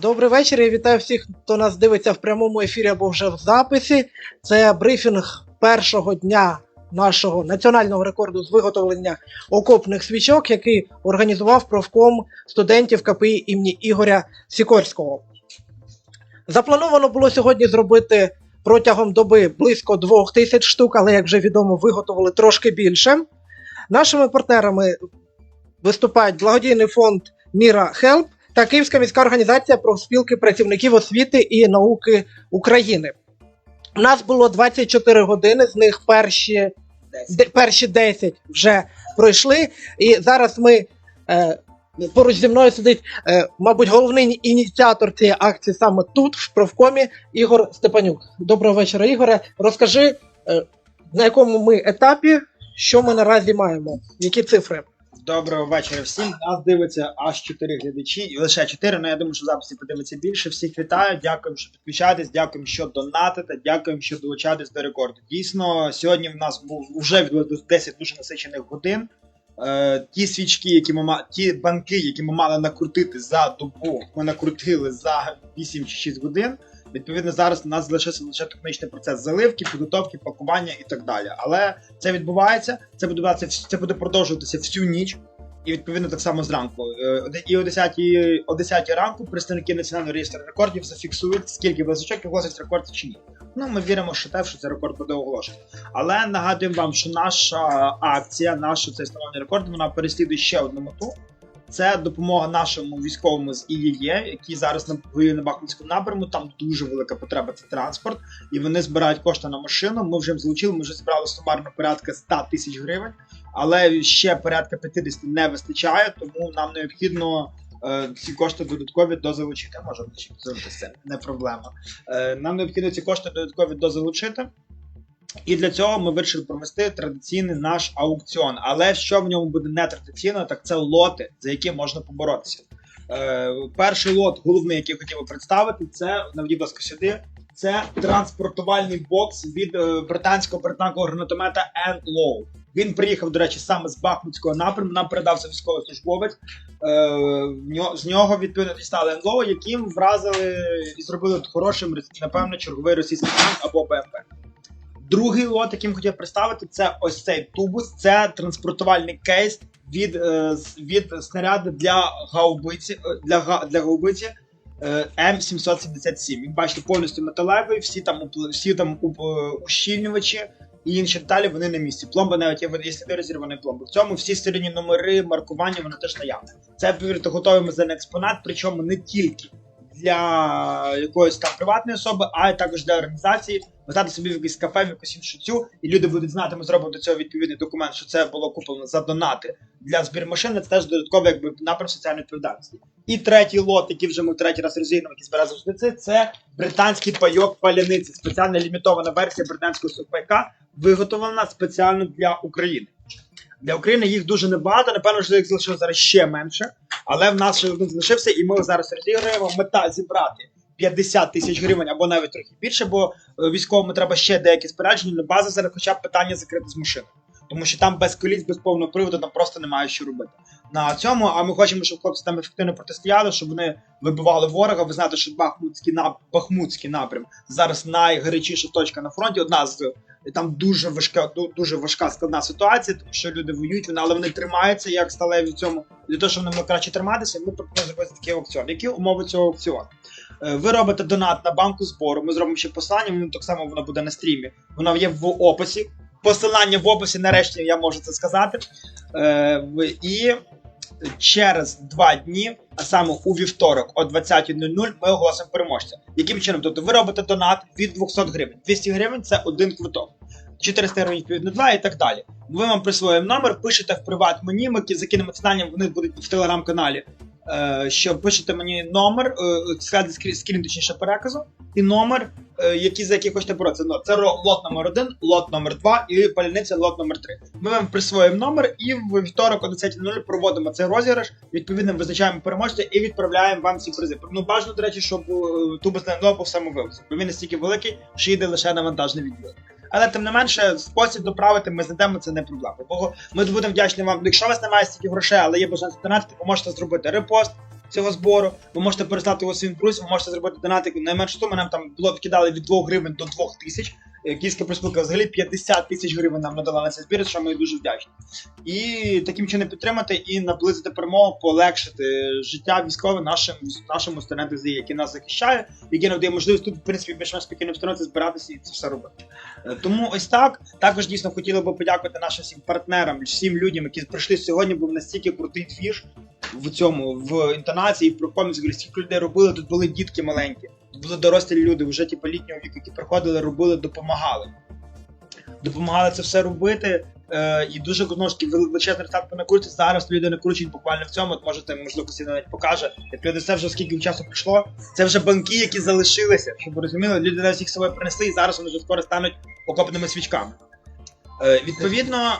Добрий вечір. Я вітаю всіх, хто нас дивиться в прямому ефірі або вже в записі. Це брифінг першого дня нашого національного рекорду з виготовлення окопних свічок, який організував профком студентів КПІ імені Ігоря Сікорського. Заплановано було сьогодні зробити протягом доби близько двох тисяч штук, але як вже відомо, виготовили трошки більше. Нашими партнерами виступають благодійний фонд Міра Хелп та Київська міська організація профспілки працівників освіти і науки України. У нас було 24 години, з них перші, де, перші 10 вже пройшли. І зараз ми е, поруч зі мною сидить, е, мабуть, головний ініціатор цієї акції саме тут, в профкомі, Ігор Степанюк. Доброго вечора, Ігоре. Розкажи, е, на якому ми етапі, що ми наразі маємо, які цифри? Доброго вечора всім. Нас дивиться аж 4 глядачі, і лише 4, але я думаю, що в записі подивиться більше. Всіх вітаю. Дякуємо, що підключаєтесь, дякуємо, що донатите, дякуємо, що долучаєтесь до рекорду. Дійсно, сьогодні в нас був вже відбулось 10 дуже насичених годин. Е, ті свічки, які ми ті банки, які ми мали накрутити за добу, ми накрутили за 8 чи 6 годин. Відповідно, зараз у нас залишився лише технічний процес заливки, підготовки, пакування і так далі. Але це відбувається, це буде це буде продовжуватися всю ніч. І відповідно так само зранку. Е, І о 10, о 10 ранку представники національного реєстру рекордів зафіксують, скільки близочок оголосить рекорд чи ні. Ну, ми віримо, що те, що цей рекорд буде оголошений. Але нагадуємо вам, що наша акція, наша цей встановлення рекорду, вона переслідує ще одну мету. Це допомога нашому військовому з ІЄ, які зараз на воює на Бахмутському напряму. Там дуже велика потреба це транспорт, і вони збирають кошти на машину. Ми вже залучили. Ми вже зібрали сумарно порядка 100 тисяч гривень, але ще порядка 50 не вистачає, тому нам необхідно. е, Ці кошти додаткові дозалучити. Може це, не проблема. Е, Нам необхідно ці кошти додаткові дозалучити. І для цього ми вирішили провести традиційний наш аукціон. Але що в ньому буде не традиційно, так це лоти, за які можна поборотися. Е, перший лот, головний, який я хотів би представити, це наведіть, будь ласка, сюди. Це транспортувальний бокс від е, британського британського гранатомета Low. Він приїхав, до речі, саме з Бахмутського напряму. Нам передався військовослужбовець. Е, з нього відповідно дістали НЛО, яким вразили і зробили хорошим, напевно, черговий російський танк або БМП. Другий лот, яким хотів представити, це ось цей тубус. Це транспортувальний кейс від, е, від снаряду для гаубиці е, для, для гаубиці е, М777. Він бачите повністю металевий, всі там всі там е, ущільнювачі і інші деталі вони на місці. Пломба навіть є, є сліди розірваної пломби. В цьому всі сторінні номери, маркування, вони теж наявні. Це повірте, готовий музейний експонат, причому не тільки для якоїсь там приватної особи, а й також для організації. Ви собі в якийсь кафе, в якусь іншу цю, і люди будуть знати, ми зробимо до цього відповідний документ, що це було куплено за донати для збір машини. Це теж додатковий якби напрям соціальної відповідальності. І третій лот, який вже ми третій раз розіграємо, який збирає завжди, це британський пайок паляниці, спеціальна лімітована версія британського сухпайка, виготовлена спеціально для України. Для України їх дуже небагато, напевно, що їх залишилося зараз ще менше. Але в нас один залишився, і ми зараз розіграємо. Мета зібрати 50 тисяч гривень або навіть трохи більше, бо е, військовому треба ще деякі спорядження, але база зараз хоча б питання закрити з машини. Тому що там без коліс, без повного приводу, там просто немає що робити. На цьому, а ми хочемо, щоб хлопці там ефективно протистояли, щоб вони вибивали ворога. Ви знаєте, що Бахмутський нап... Бахмутський напрям зараз найгарячіша точка на фронті. Одна з там дуже важка, дуже важка складна ситуація, тому що люди воюють, але вони тримаються як сталеві в цьому. Для того, щоб вони краще триматися, ми пропонуємо зробити такий аукціон. Які умови цього аукціону? Е, Ви робите донат на банку збору. Ми зробимо ще посилання, воно так само воно буде на стрімі. Воно є в описі. Посилання в описі, нарешті я можу це сказати. Е, і через два дні, а саме у вівторок о 20.00, ми оголосимо переможця. Яким чином? Тобто ви робите донат від 200 гривень. 200 гривень це один квиток. 400 гривень відповідно 2 і так далі. Ми вам присвоїмо номер, пишете в приват мені, ми закинемо цитання, вони будуть в телеграм-каналі. Е, що пишете мені номер, е, скажете скрін, точніше переказу, і номер, е, який, за який хочете боротися. Ну, це лот номер 1, лот номер 2 і паляниця лот номер 3. Ми вам присвоїмо номер і в вівторок о 10.00 проводимо цей розіграш. Відповідно, визначаємо переможця і відправляємо вам ці призи. Ну, бажано, до речі, щоб тубус на був самовивіз, бо він настільки великий, що йде лише на вантажне відділення. Але тим не менше, спосіб доправити ми знайдемо це не проблема. Бо ми будемо вдячні вам. Якщо у вас немає стільки грошей, але є бажання донатити, ви можете зробити репост. Цього збору, ви можете переслати його своїм друзям, ви можете зробити донатик найменшу суму. Нам там було вкидали від 2 гривень до 2 тисяч. Київська проспілка взагалі 50 тисяч гривень нам надала на цей збір, що ми дуже вдячні. І таким чином підтримати і наблизити перемогу, полегшити життя військовим нашим нашому студенту ЗІ, які нас захищає, які нам дає можливість тут, в принципі, більш спокійно встановити, збиратися і це все робити. Е, Тому ось так. Також дійсно хотіли би подякувати нашим всім партнерам, всім людям, які прийшли сьогодні. Був настільки крутий фіш в цьому в інтонації, в прокомі скільки людей робили. Тут були дітки маленькі, були дорослі люди, вже типу літнього віку, які приходили, робили, допомагали. Допомагали це все робити. Е, і дуже знову величезний рецепт по накрутці. Зараз люди накручують буквально в цьому. От можете, можливо, Костя навіть покаже. Як люди це вже скільки часу пройшло. Це вже банки, які залишилися. Щоб ви розуміли, люди навіть їх з собою принесли, і зараз вони вже скоро стануть окопними свічками. Е, відповідно.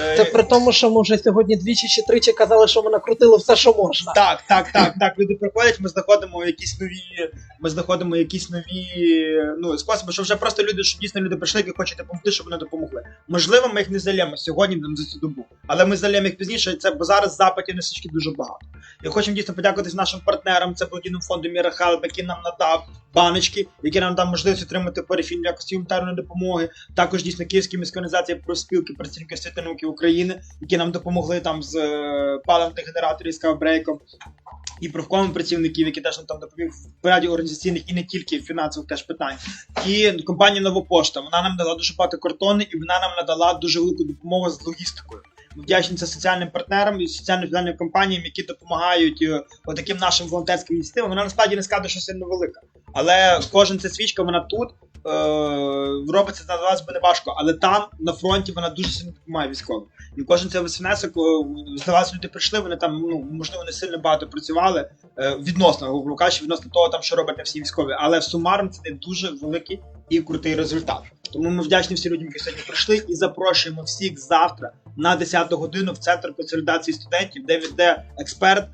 Е, Це при тому, що ми вже сьогодні двічі чи тричі казали, що ми накрутили все, що можна. Так, так, так, так. Люди приходять, ми знаходимо якісь нові. Ми знаходимо якісь нові ну, способи, що вже просто люди, що дійсно люди прийшли, які хочуть допомогти, щоб вони допомогли. Можливо, ми їх не залємо сьогодні там, за цю добу, але ми залємо їх пізніше. Це бо зараз запитів на свічки дуже багато. І хочемо дійсно подякувати нашим партнерам. Це благодійному фонду Міра Хелп, який нам надав баночки, які нам дав можливість отримати парафін в якості гуманітарної допомоги. Також дійсно Київська міська організація профспілки працівників освіти і науки України, які нам допомогли там з е, паливних генераторів з кавбрейком. І профкому працівників, які теж нам там допоміг в ряді організаційних і не тільки фінансових теж питань. І компанія Новопошта. Вона нам дала дуже багато картони, і вона нам надала дуже велику допомогу з логістикою. Ми вдячні це соціальним партнерам і соціально-відповідальним компаніям, які допомагають е, отаким нашим волонтерським ініціативам. Вона насправді не скаже, що сильно велика. Але кожен ця свічка, вона тут. Е, робиться на вас би не важко, але там на фронті вона дуже сильно допомагає військовим. І кожен цей внесок, е, здавалося, люди прийшли, вони там, ну можливо, не сильно багато працювали е, відносно, кажучи, відносно того, там що роблять всі військові, але сумарно це дуже великий і крутий результат. Тому ми вдячні всім людям, які сьогодні прийшли, і запрошуємо всіх завтра на 10 годину в центр консолідації студентів, де відде експерт.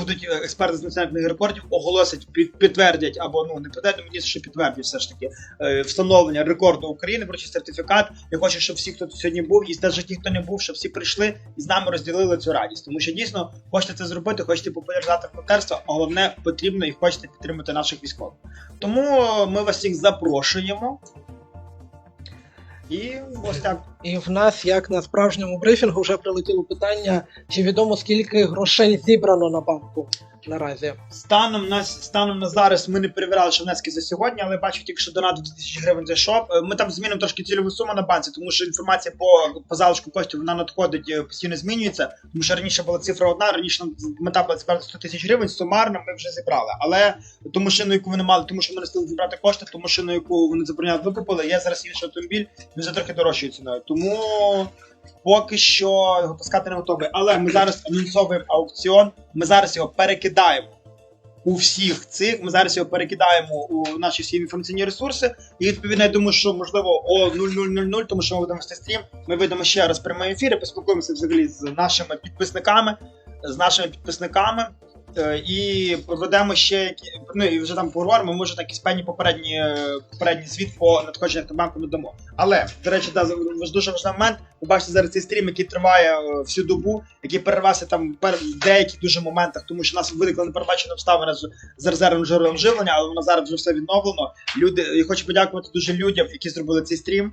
Будуть е, експерти з національних аеропортів оголосять, під, підтвердять або ну не підтвердять, мені що підтвердять все ж таки е, встановлення рекорду України про сертифікат. Я хочу, щоб всі, хто тут сьогодні був, і навіть ті, хто не був, щоб всі прийшли і з нами розділили цю радість. Тому що дійсно хочете це зробити, хочете популяризувати волонтерство, а головне потрібно і хочете підтримати наших військових. Тому ми вас всіх запрошуємо. І ось так. І в нас, як на справжньому брифінгу, вже прилетіло питання, чи відомо скільки грошей зібрано на банку наразі. Станом на станом на зараз ми не перевіряли, що внески за сьогодні, але бачу тільки, що донат 2000 гривень зайшов. Е, Ми там змінимо трошки цільову суму на банці, тому що інформація по, по залишку коштів вона надходить е, постійно змінюється. Тому що раніше була цифра одна, раніше мета була зібрати 100 тисяч гривень. Сумарно ми вже зібрали. Але ту машину, яку вони мали, тому що ми не встигли зібрати кошти, ту машину, яку вони забороняли, викупили. Є зараз інший автомобіль, він за трохи дорожчою ціною. Тому поки що його пускати не готовий. Але ми зараз анонсовуємо аукціон. Ми зараз його перекидаємо у всіх цих. Ми зараз його перекидаємо у наші всі інформаційні ресурси. І відповідно, я думаю, що можливо о 00.00, тому що ми будемо вести стрім. Ми вийдемо ще раз прямий ефір, і поспілкуємося взагалі з нашими підписниками, з нашими підписниками. Е, І проведемо ще ну і вже там поговоримо. Може якісь певні попередні е, попередній звіт по надходженнях на банку не дамо. Але до речі, да, дуже важливий момент. Ви бачите зараз цей стрім, який триває е, всю добу, який перервався там в деяких дуже моментах, тому що у нас виникла непередбачена обставина з резервним джерелом живлення, але воно зараз вже все відновлено. Люди, я хочу подякувати дуже людям, які зробили цей стрім.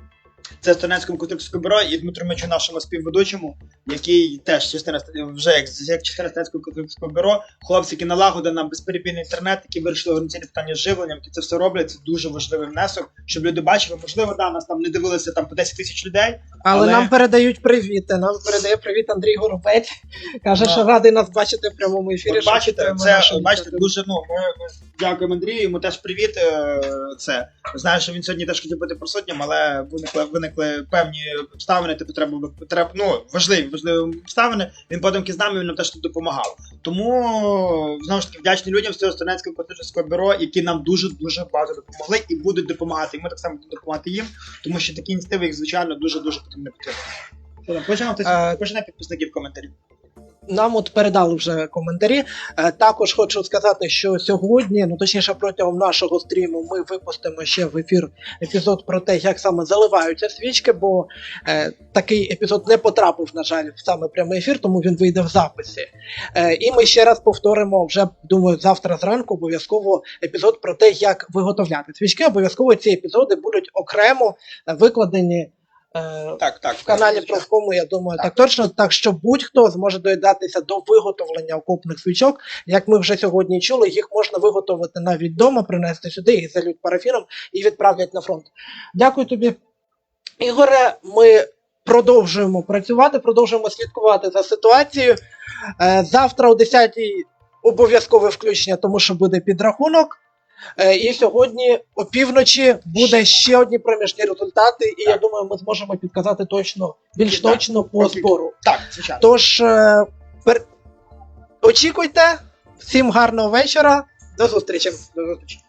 Це Студентському конструкторському бюро і Дмитру Мечу, нашому співведучому, який теж частина вже як, як частина Студентського конструкторського бюро. Хлопці, які налагодили нам безперебійний інтернет, які вирішили організаційні питання з живленням, які це все роблять. Це дуже важливий внесок, щоб люди бачили. Можливо, да, нас там не дивилися там по 10 тисяч людей. Але, Але- нам передають привіти. Нам передає привіт Андрій Горобець. Каже, Да. що радий нас бачити в прямому ефірі. От бачите, це бачите, дуже ну ми, ми дякуємо Андрію. Йому теж привіт. е, Це знаю, що він сьогодні теж хотів бути присутнім, але виникли виникли певні обставини. Типу, треба треба ну важливі, важливі обставини. Він з нами він нам теж допомагав. Тому знову ж таки вдячні людям з цього студентського космічного бюро, які нам дуже дуже багато допомогли і будуть допомагати. І ми так само будемо допомагати їм, тому що такі ініціативи їх звичайно дуже дуже потрібно хтось Е, почне підписників коментарів. Нам от передали вже коментарі. Е, Також хочу сказати, що сьогодні, ну точніше, протягом нашого стріму, ми випустимо ще в ефір епізод про те, як саме заливаються свічки, бо е, такий епізод не потрапив, на жаль, в саме прямий ефір, тому він вийде в записі. Е, і ми ще раз повторимо вже, думаю, завтра зранку обов'язково епізод про те, як виготовляти свічки. Обов'язково ці епізоди будуть окремо викладені. Е, Так, так. в каналі Профкому, я думаю, так. Так. точно, так що будь-хто зможе доєднатися до виготовлення окопних свічок. Як ми вже сьогодні чули, їх можна виготовити навіть вдома, принести сюди, їх залють парафіном і відправлять на фронт. Дякую тобі, Ігоре. Ми продовжуємо працювати, продовжуємо слідкувати за ситуацією. Е, Завтра о 10-й обов'язкове включення, тому що буде підрахунок. Е, І сьогодні опівночі буде ще одні проміжні результати, і я думаю, ми зможемо підказати точно, більш Так, точно по окей. збору. Так, звичайно. Тож е, пер... очікуйте, всім гарного вечора, до зустрічі. До зустрічі.